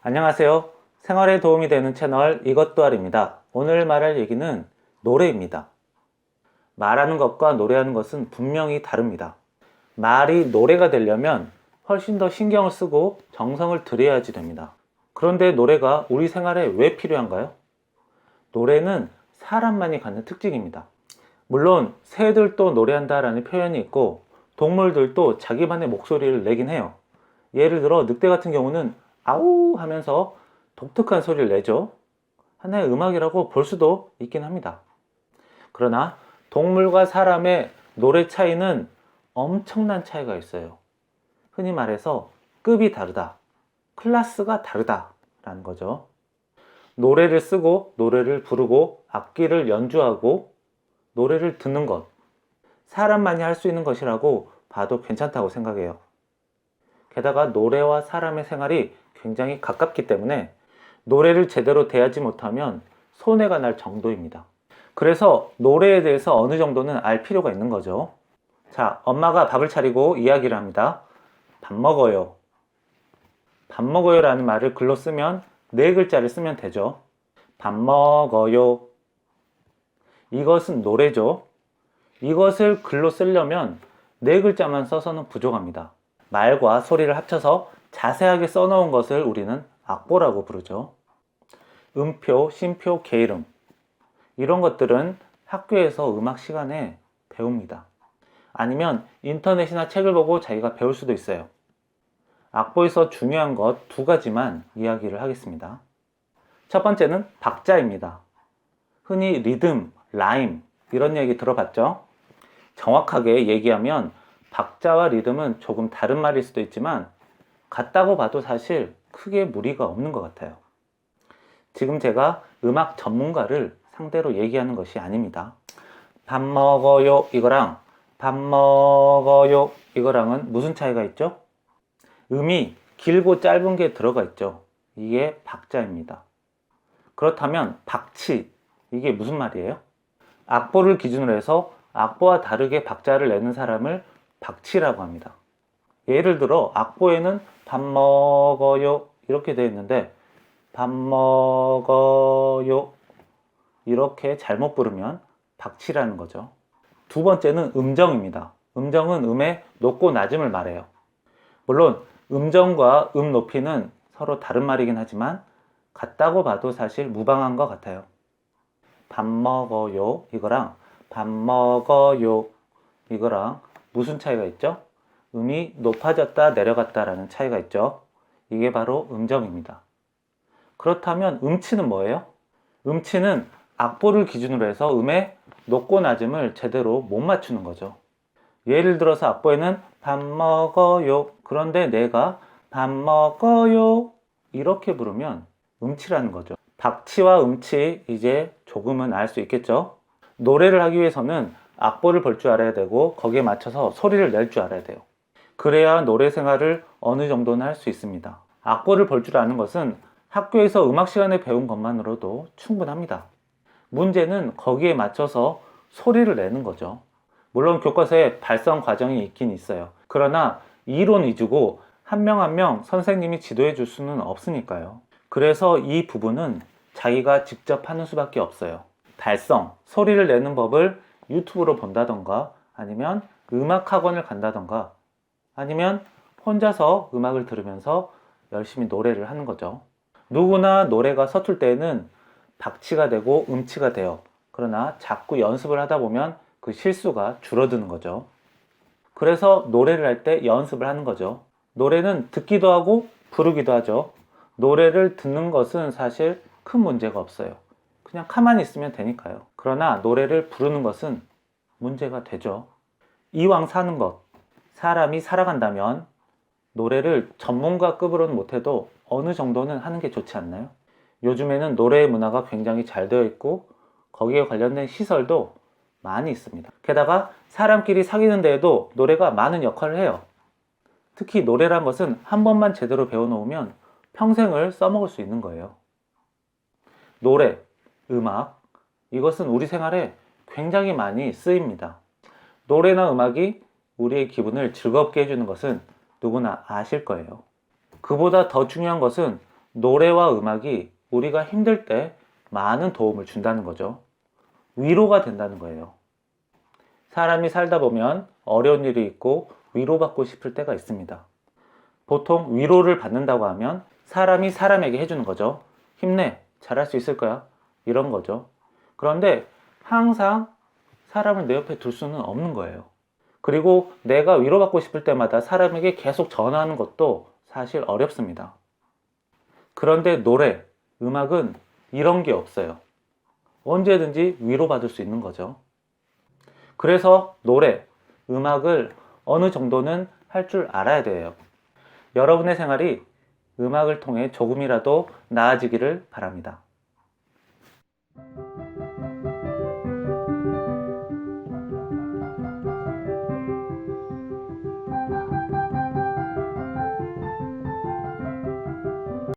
안녕하세요. 생활에 도움이 되는 채널 이것도 알입니다. 오늘 말할 얘기는 노래입니다. 말하는 것과 노래하는 것은 분명히 다릅니다. 말이 노래가 되려면 훨씬 더 신경을 쓰고 정성을 들여야지 됩니다. 그런데 노래가 우리 생활에 왜 필요한가요? 노래는 사람만이 갖는 특징입니다. 물론 새들도 노래한다라는 표현이 있고 동물들도 자기만의 목소리를 내긴 해요. 예를 들어 늑대 같은 경우는 아우 하면서 독특한 소리를 내죠. 하나의 음악이라고 볼 수도 있긴 합니다. 그러나 동물과 사람의 노래 차이는 엄청난 차이가 있어요. 흔히 말해서 급이 다르다. 클래스가 다르다라는 거죠. 노래를 쓰고 노래를 부르고 악기를 연주하고 노래를 듣는 것. 사람만이 할 수 있는 것이라고 봐도 괜찮다고 생각해요. 게다가 노래와 사람의 생활이 굉장히 가깝기 때문에 노래를 제대로 대하지 못하면 손해가 날 정도입니다. 그래서 노래에 대해서 어느 정도는 알 필요가 있는 거죠. 자, 엄마가 밥을 차리고 이야기를 합니다. 밥 먹어요. 밥 먹어요 라는 말을 글로 쓰면 네 글자를 쓰면 되죠. 밥 먹어요. 이것은 노래죠. 이것을 글로 쓰려면 네 글자만 써서는 부족합니다. 말과 소리를 합쳐서 자세하게 써놓은 것을 우리는 악보라고 부르죠. 음표, 심표, 게이름. 이런 것들은 학교에서 음악 시간에 배웁니다. 아니면 인터넷이나 책을 보고 자기가 배울 수도 있어요. 악보에서 중요한 것 두 가지만 이야기를 하겠습니다. 첫 번째는 박자입니다. 흔히 리듬, 라임 이런 얘기 들어봤죠? 정확하게 얘기하면 박자와 리듬은 조금 다른 말일 수도 있지만 같다고 봐도 사실 크게 무리가 없는 것 같아요. 지금 제가 음악 전문가를 상대로 얘기하는 것이 아닙니다. 밥 먹어요 이거랑 밥 먹어요 이거랑은 무슨 차이가 있죠? 음이 길고 짧은 게 들어가 있죠. 이게 박자입니다. 그렇다면 박치 이게 무슨 말이에요? 악보를 기준으로 해서 악보와 다르게 박자를 내는 사람을 박치라고 합니다. 예를 들어 악보에는 밥 먹어요 이렇게 되어 있는데 밥 먹어요 이렇게 잘못 부르면 박치라는 거죠. 두 번째는 음정입니다. 음정은 음의 높고 낮음을 말해요. 물론 음정과 음 높이는 서로 다른 말이긴 하지만 같다고 봐도 사실 무방한 것 같아요. 밥 먹어요 이거랑 밥 먹어요 이거랑 무슨 차이가 있죠? 음이 높아졌다 내려갔다라는 차이가 있죠. 이게 바로 음정입니다. 그렇다면 음치는 뭐예요? 음치는 악보를 기준으로 해서 음의 높고 낮음을 제대로 못 맞추는 거죠. 예를 들어서 악보에는 밥 먹어요. 그런데 내가 밥 먹어요. 이렇게 부르면 음치라는 거죠. 박치와 음치 이제 조금은 알 수 있겠죠? 노래를 하기 위해서는 악보를 볼 줄 알아야 되고 거기에 맞춰서 소리를 낼 줄 알아야 돼요. 그래야 노래 생활을 어느 정도는 할 수 있습니다. 악보를 볼 줄 아는 것은 학교에서 음악 시간에 배운 것만으로도 충분합니다. 문제는 거기에 맞춰서 소리를 내는 거죠. 물론 교과서에 발성 과정이 있긴 있어요. 그러나 이론 위주고 한 명 한 명 선생님이 지도해 줄 수는 없으니까요. 그래서 이 부분은 자기가 직접 하는 수밖에 없어요. 발성, 소리를 내는 법을 유튜브로 본다던가 아니면 음악 학원을 간다던가 아니면 혼자서 음악을 들으면서 열심히 노래를 하는 거죠. 누구나 노래가 서툴 때에는 박치가 되고 음치가 돼요. 그러나 자꾸 연습을 하다 보면 그 실수가 줄어드는 거죠. 그래서 노래를 할 때 연습을 하는 거죠. 노래는 듣기도 하고 부르기도 하죠. 노래를 듣는 것은 사실 큰 문제가 없어요. 그냥 가만히 있으면 되니까요. 그러나 노래를 부르는 것은 문제가 되죠. 이왕 사는 것, 사람이 살아간다면 노래를 전문가급으로는 못해도 어느 정도는 하는 게 좋지 않나요? 요즘에는 노래 문화가 굉장히 잘 되어 있고 거기에 관련된 시설도 많이 있습니다. 게다가 사람끼리 사귀는 데에도 노래가 많은 역할을 해요. 특히 노래란 것은 한 번만 제대로 배워놓으면 평생을 써먹을 수 있는 거예요. 노래, 음악, 이것은 우리 생활에 굉장히 많이 쓰입니다. 노래나 음악이 우리의 기분을 즐겁게 해주는 것은 누구나 아실 거예요. 그보다 더 중요한 것은 노래와 음악이 우리가 힘들 때 많은 도움을 준다는 거죠. 위로가 된다는 거예요. 사람이 살다 보면 어려운 일이 있고 위로받고 싶을 때가 있습니다. 보통 위로를 받는다고 하면 사람이 사람에게 해주는 거죠. 힘내, 잘할 수 있을 거야. 이런 거죠. 그런데 항상 사람을 내 옆에 둘 수는 없는 거예요. 그리고 내가 위로받고 싶을 때마다 사람에게 계속 전하는 것도 사실 어렵습니다. 그런데 노래, 음악은 이런 게 없어요. 언제든지 위로받을 수 있는 거죠. 그래서 노래, 음악을 어느 정도는 할 줄 알아야 돼요. 여러분의 생활이 음악을 통해 조금이라도 나아지기를 바랍니다.